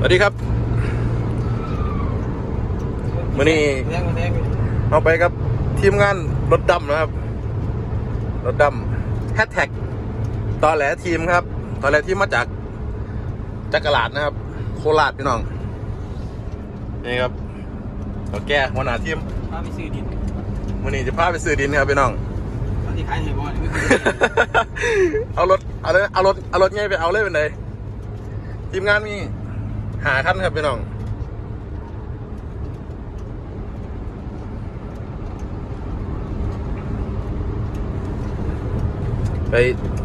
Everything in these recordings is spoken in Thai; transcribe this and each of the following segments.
สวัสดีครับมื่อนี้แรงแรงเอาไปครับทีมงานรถดำนะครับ รถดำแฮชแท็กตอแหลทีมครับตอแหลทีมมาจากจักรลาดนะครับ โคราชพี่น้อง นี่ครับตัวแก่หัวหน้าทีมพาไปซื้อดินมื่อนี้จะพาไปซื้อดินครับพี่น้องตอนที่ขายให้บอยไม่เคยเอารถเอาเลยเอารถเอารถไงไปเอาเลยเป็นไงทีมงานมี หาขั้นครับพี่น้องไป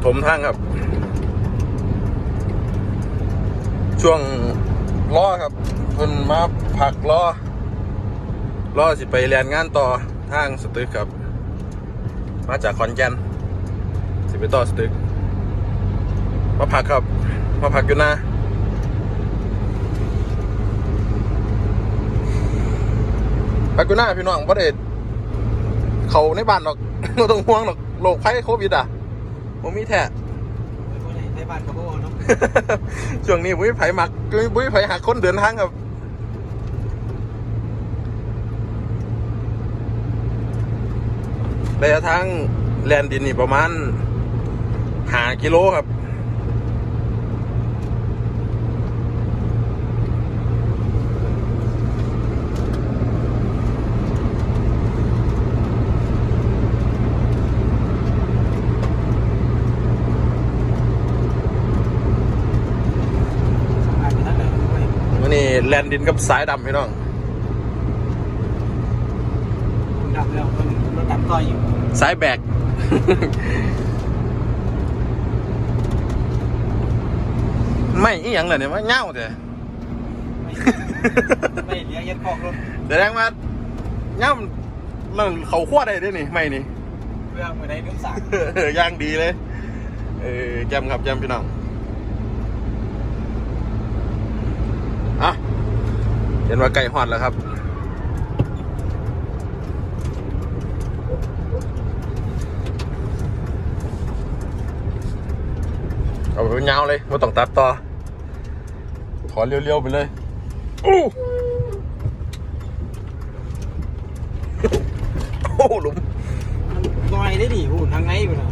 ถมทางครับ ช่วงล้อครับเพิ่นมาผักล้อล้อสิไปแลนงานต่อทางสตึกครับ มาจากขอนแกนสิไปต่อสตึก มาพักครับ มาพักอยู่นะ พักอยู่หน้าพี่น้องประเด็เขาในบ้านหรอกไม่ต้องห่วงหรอกโรคภัยโควิดอะผมมีแท้ในบ้านกับพ่อเนาะช่วงนี้บุ้ยไผ่หมักบุ้ยไผ่หักคนเดินทางครับระยะทางแลนดินนี่ประมาณหากิโลครับ อาจจะนั่นแหละด้วย วันนี้ แลนดินกับสายดำพี่น้องดับแล้วมันรถดับต่อยอยู่สายแบก ไม่อีหยังเลยเนี่ยว่าเง่าแต่ไม่เหลือยัดคอกรถแสดงว่าเง่ามันเขาขั้วได้ด้วยนี่ไม่นี่ เรื่องมือใดเรื่องสากย่างดีเลย เออแจมครับแจมพี่น้องอะเห็นว่าไก่หอดแล้วครับ เอาไปเป็นยาวเลยไม่ต้องตัดต่อ ขอเลี้ยวๆไปเลยอู้โอ้หลุมมันน้อยได้ดิพูดทางไหนกูน่ะ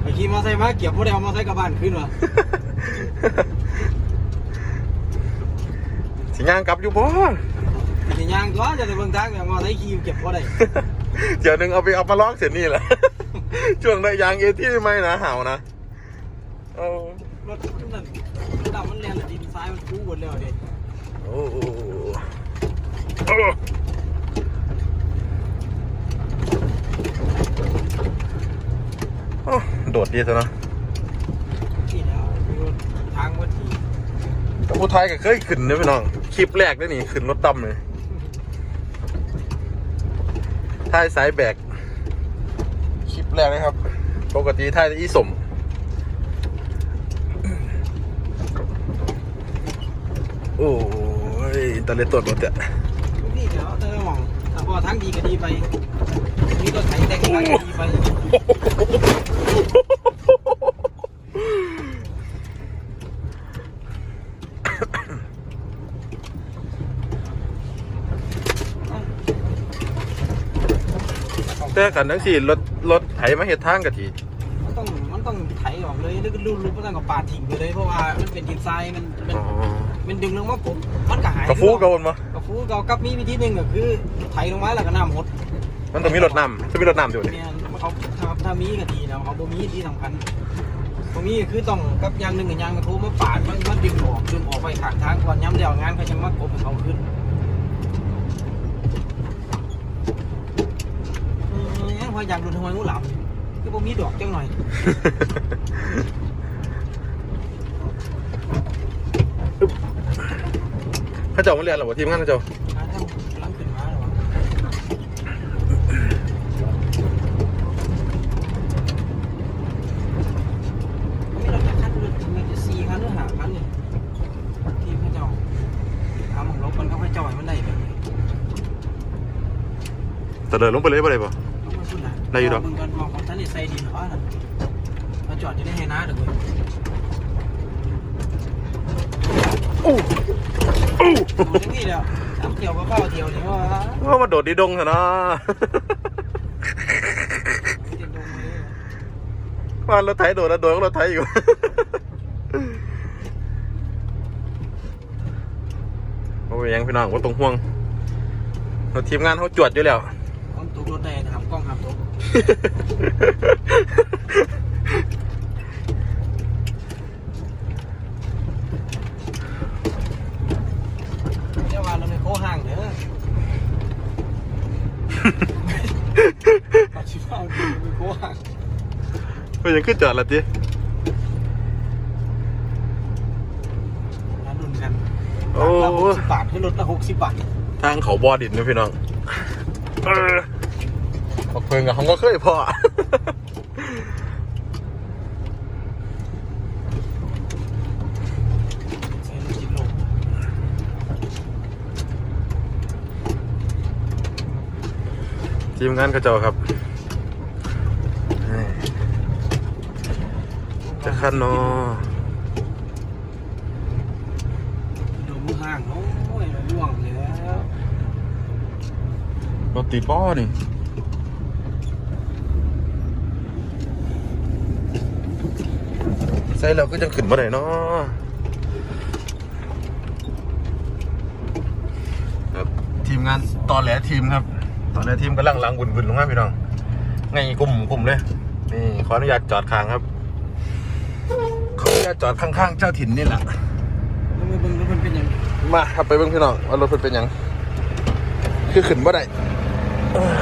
ไปขี่มอเตอร์ไซค์มาเก็บพวกเดียวมอเตอร์ไซค์กลับบ้านขึ้นวะ สิย่างกลับอยู่บ่สิยางตัวจะในเมืองทางเนี่ยมอเตอร์ไซค์ขี่เก็บพวกใดเดี๋ยวหนึงเอาไปเอามาลอกเสร็จนี่แหละ ช่วงได้ยางเอที่ไม่นะเห่านะเอารถนั่นรถดำมันแรงแต่ดินซ้ายมันคู่หมดแล้วเด็โอ้โหโอ้โอ้โดดดีซะเนาะนี่แล้วรถทางวัดทีแต่ผู้ไทยก็เคยขึ้นนะพี่น้อง คลิปแรกได้นี่ขึ้นรถดำเลยท้ายสายแบก คลิปแรกนะครับ ปกติท้ายจะอีสมโอ้ยอินเตอร์เน็ตตัวรถอะนี่เดี๋ยวเออหวังแต่พอทั้งดีก็ดีไปมีรถไถแต่งทางก็ดีไป แต่กันทั้งสี่รถรถไถมาเห็ดทางกะทีมันต้องมันต้องไถออกเลยแล้วก็รูดรูดไม่ต้องกับปาดทิ้งไปเลยเพราะว่ามันเป็นดินทรายมันมันมันดึงลงมากบมันก็หายกระฟูกระวนมากระฟูเกากับมีวิธีหนึ่งก็คือไถลงมาแล้วก็น้ำหดมันต้องมีรถนำจะมีรถนำอยู่นี่เนี่ยเขาถ้าถ้ามีก็ดีนะเขาบ่มีที่สำคัญบ่มีก็คือต้องกับอยางหนึ่งกับอยางกระทูมาปาดมันมันดึงออกดึงออกไปข้างทางก่อนย้ำเดียวงานเขาจะมากบให้เขาขึ้นเอ อพออยากดูทำไมงูหลามก็บ่มีดอกจังหน่อยเขาเจ้ามาเรียนหรอวะทีมงานเขาเจ้าหาทางหลังขึ้นมาหรอวะไม่เราจะคัดรถมันจะสี่คันหรือห้าคันนี่ทีมเขาเจ้าทำของรถมันเขาให้จ่อยมันได้แบบนี้แต่เดินลงไปเลยไปเลยป่ะ ได้อยู่ดอกมึงกันมองของท่านนี่ใส่ดินเหรอน่ะเราจอดจะได้ให้น้าเด้อเว้ยอู้ดูอย่างนี้แล้วน้ำเกี่ยวกับข้าวเดียวนี่ว่าว่ามาโดดดีดงเถอะเนาะเด็กดงเลยว่ารถไถโดดแล้วโดดก็รถไถอยู่โอ้ยยังพี่น้องว่าตรงห่วงเราทีมงานเขาจวดอยู่แล้ว เดี๋ยวว่าเราไปโค้ห่างเด้อปัจจุบันไปโค้ห่างเฮ้ยยังขึ้นจอดละทีมาดุนกันโอ้ละหกสิบบาทขึ้นรถละหกสิบบาท ทางเขาบอดินนะพี่น้องเออบักเพิงกับเขาก็เคยพอใช้รถจิตลงทีมงานกระเจ้าครับนี่จะขั้นเนอดูมือห่างโอ้ยล่วงแล้วรถติดป้อนี่ ส่เราก็จะขึ้นมาไหนเนาะครับทีมงานตอนแหลทีมครับ ตอนแหลทีมกำลังล้างบุญๆลงมาพี่น้องไงกลุ่มกลุ่มเลยนี่ขออนุญาตจอดค้างครับขออนุญาตจอดข้างๆเจ้าถิ่นนี่แหละแล้วมือเบิ่งรถมันเป็นยังมาครับไปเบิ่งพี่น้องว่ารถเพิ่นเป็นหยังคือขึ้นบ่ได้เอ้อ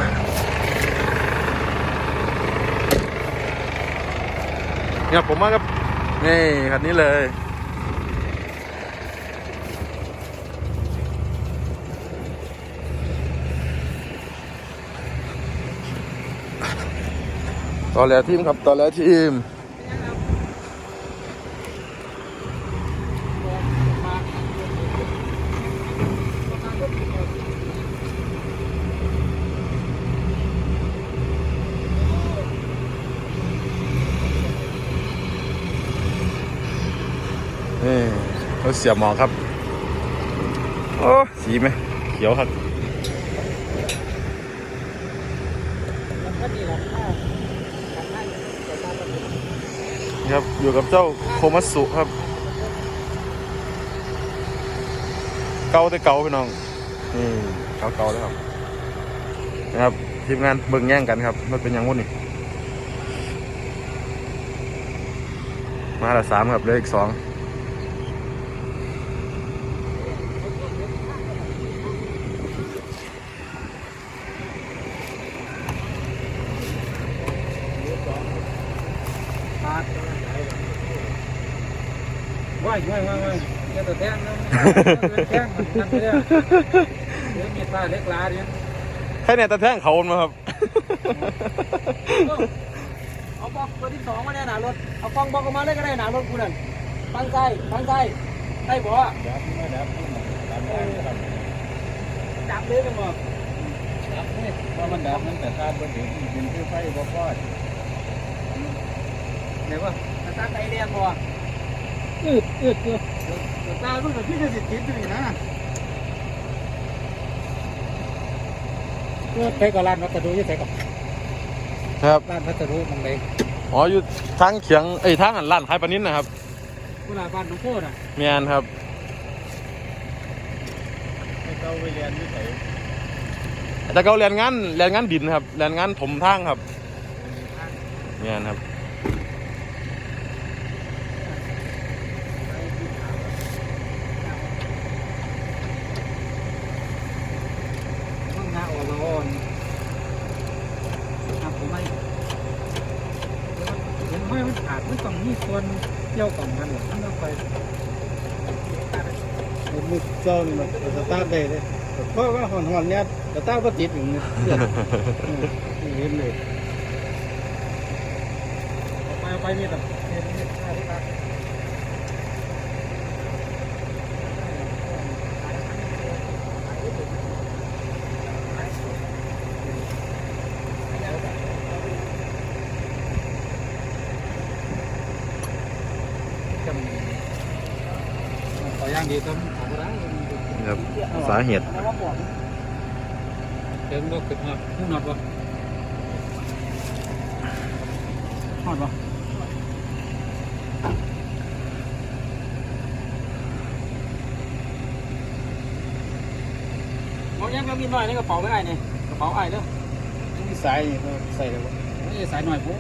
เนี่ยผมมาครับ นี่คันนี้เลย ต่อแล้วทีมครับ ต่อแล้วทีม นี่ เขาเสียหมอครับ โอ้สีไหมเขียวครับนี่ครับ อยู่กับเจ้าโคมัสุครับ เกาแต่เกาพี่น้องนี่เกาเกาแล้วครับนะครับทีมงานเบิ่งแย่งกันครับ มันเป็นยังวุ่นนี่มาละสามครับเหลืออีกสอง ว้ายว้ายว้ายว้ายจะตัวแทงนะแทงมันนั่นไปแล้วเดี๋ยวมีตาเล็กลาเนี่ยใครเนี่ยตะแท่งเขามาครับเอาบอกตัวที่สองมาแน่หนารถเอาฟองบอกออกมาเลยก็ได้หนารถกูนั่นฟังใจฟังใจได้บ่จับไม่ดับจับเลยกันบ่จับนี่เพราะมันดับมันแต่ตาบนถึงเป็นคือไฟบ่พอดไหนวะตาใจเรียนบ่ อืดอืดอืดตาลูกกับพี่จะสิติดอยู่นี่นะก็ไปกับร้านวัสดุอยี่ไสกับครับร้านวัสดุมองเลยอ๋ออยู่ทางเขียงเอ้ยทางอันร้านขายปลานิ้นนะครับกุหลาบ้านหน้องโคตรอะเมียนครับไปเจ้าไปเรียนอยี่ไสแต่เขาเรียนงานเรียนงานดินครับเรียนงานถมทางครับเมียนครับ ต้องงาอ่อนอ่อนทำผมไม่เห็นไม่มันขาดมันต้องมี ส่วนเกี่ยวกับกันหรอกมันองไปมือเจ้านี่มันสตาร์ทได้เลยเพราะว่าหอนหอนเนี่ยสตาร์ทก็ติดอย่างนี้เห็นเลยไปไปนี่แบบเห็นนี่ ค่าที่ตาจำขอย่างดีต้นของร้านนี่ครับสาเหตุแล้วว่าบอกเดินบ่ขึ้นฮอดขึ้นฮอดบ่ฮอดบ่มองยังก็มีหน่อยในกระเป๋าไม่ไอ้เนี่ยกระเป๋าไอ้เด้อมีสายนี่ก็ใส่แล้วบ่เอ้ยสายหน่อยพุ่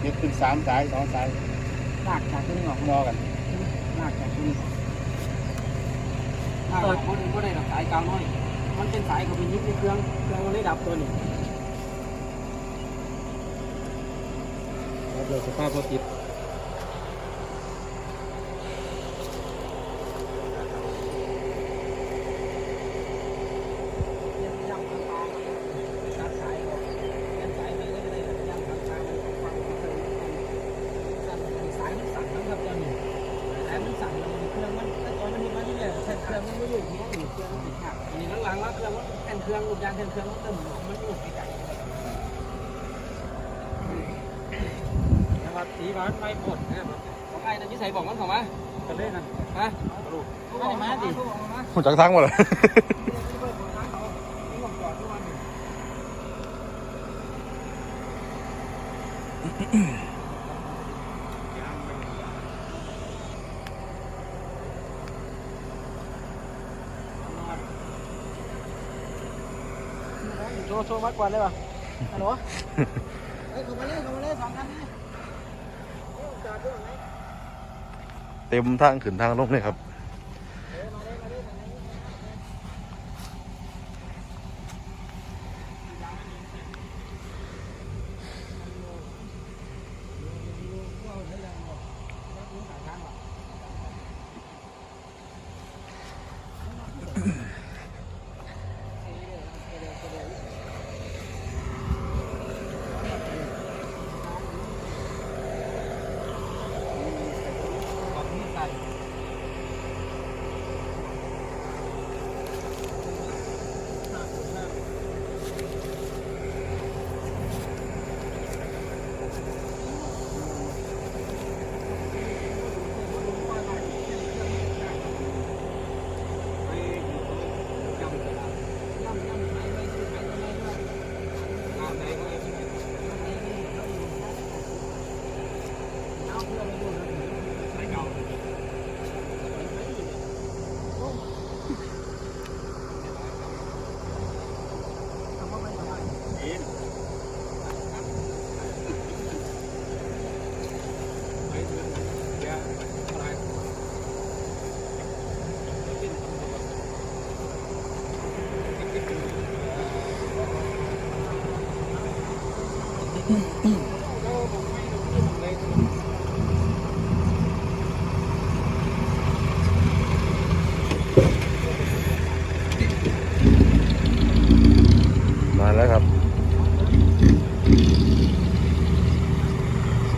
เด็กขึ้นสามสายสองสายลากจากตัวนี้ออกมอกันลากจากตัวนี้ ลากออกมันก็ได้ดอกสายกาวน้อย มันเป็นสายเขาไปยิบในเครื่อง เครื่องมันได้ดับตัวนี้รับเราสภาพบ่ติด ยังกลางๆตัดสายออกตัดสายไปเรื่อยๆยังกลางๆฟังไม่เคยสั่นสายมันสั่นนะครับตอนนี้สายมันสั่นมันเครื่องมันแต่ตอนมันมีมาที่ เครื่องมันไม่อยู่ที่นี่เครื่องมันติดขัดอันนี้หลังๆแล้วเครื่องมันแทนเครื่องหลูกยางแทนเครื่องมันเติมมันอยู่ไกลๆนะครับสีมันไม่หมดนะครับของไอ้นั่นที่ใส่บอกมันข้ามากันเลยนั่นฮะไม่ได้มาดิหุ่นจักทั้งหมดเลยอ โชว์โชว์มัดกว่าเลยป่ะฮัลโหลเฮ้ยเข้ามาเลยเข้ามาเลยสองคันนี่จอดด้วยไหมเต็มทางขึ้นทางลงเลยครับ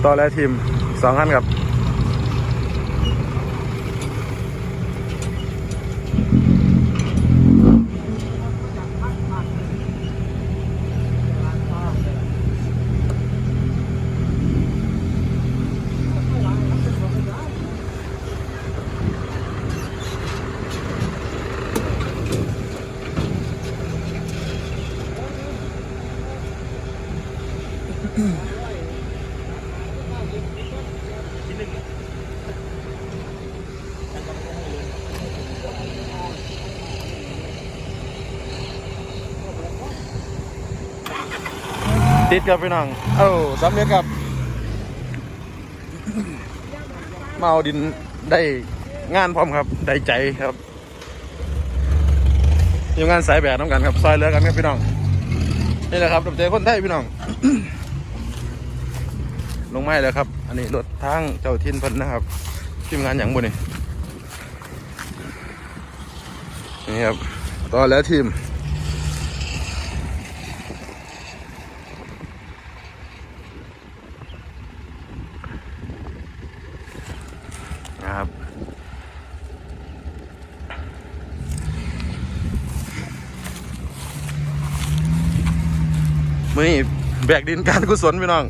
ต่อและทีมสองคันครับ ติดกับพี่น้องเอ้าสำเร็จครับ มาเอาดินได้งานพร้อมครับได้ใจครับอยู่งานสายแบบน้ำกันครับซอยเลือกันครับพี่น้องนี่แหละครับดับใจคนไทยพี่น้อง ลงไม้แล้วครับ อันนี้รถทางเจ้าทินพิ่นนะครับทีมงานอย่างบุนี่นี่ครับต่อแล้วทีม นะครับมื่อนี้ แบกดินการกุศลพี่น้อง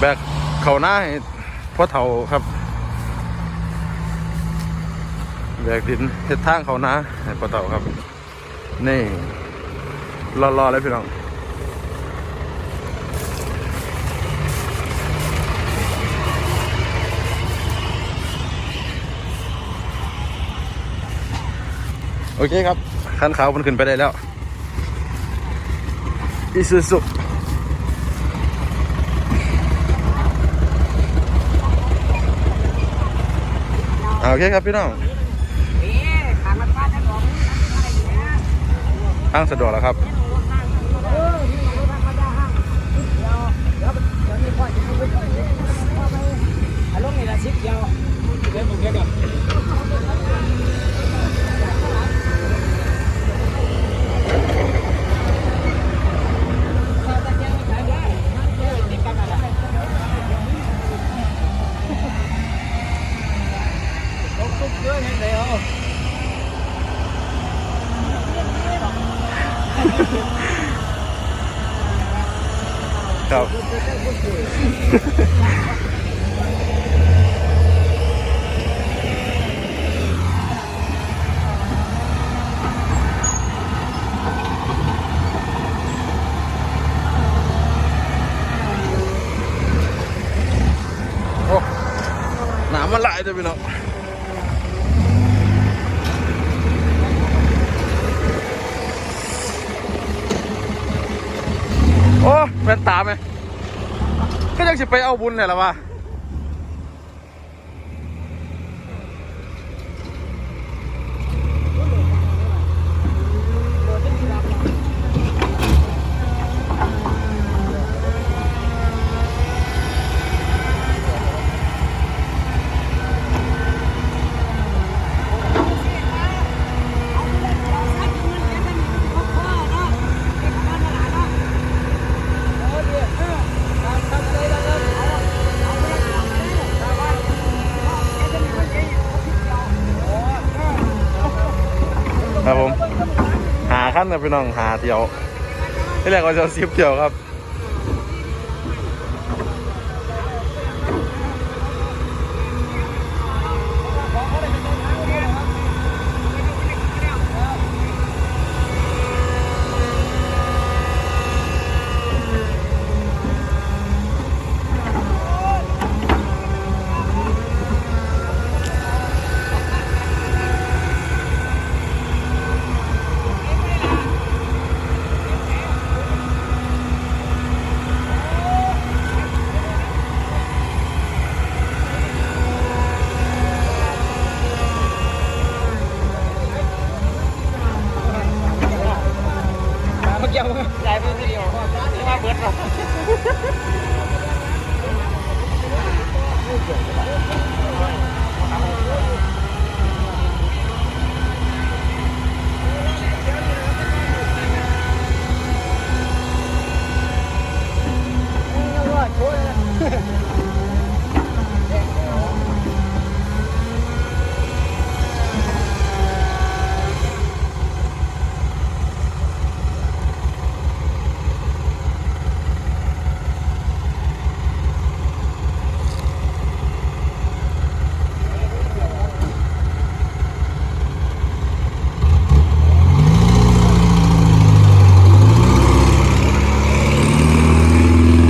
แบกเขาหน้าให้พ่อเฒ่าครับ แบกดินเห็ดทางเขาน้าให้พ่อเฒ่าครับ นี่รอๆเลยพี่น้อง โอเคครับคันขาวมันขึ้นไปได้แล้วอิซูซุโอเคครับพี่น้องเอ๊ะทางมันป้างสะดวกแล้วครับเออนี่มันรถทางมาได้ห้างเดี๋ยวเดี๋ยว นามมันหลายเลยพี่น้องโอ้แว่นตาไหมก็ยังจะไปเอาบุญเนี่ยหรอวะครับผม คันนะพี่น้องหาเที่ยวที่แรกว่าจะซิบเที่ยวครับ เมื่อกี้ยายเพิ่งเดียวที่ว่าเบิร์ดเรา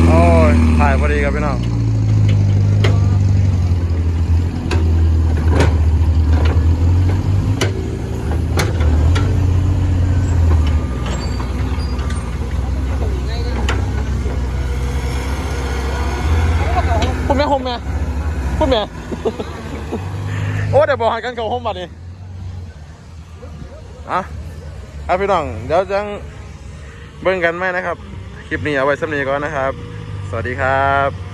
โอ้ย ถ่ายพอดีครับพี่น้อง พูดแม่โฮมแม่พูดแม่ โอ้เดี๋ยวบอกให้กันเขาห้องบัดนี้อะอะพี่น้องเดี๋ยวจังเบิ่งกันไหมนะครับ คลิปนี้เอาไว้สำนีก่อนนะครับ สวัสดีครับ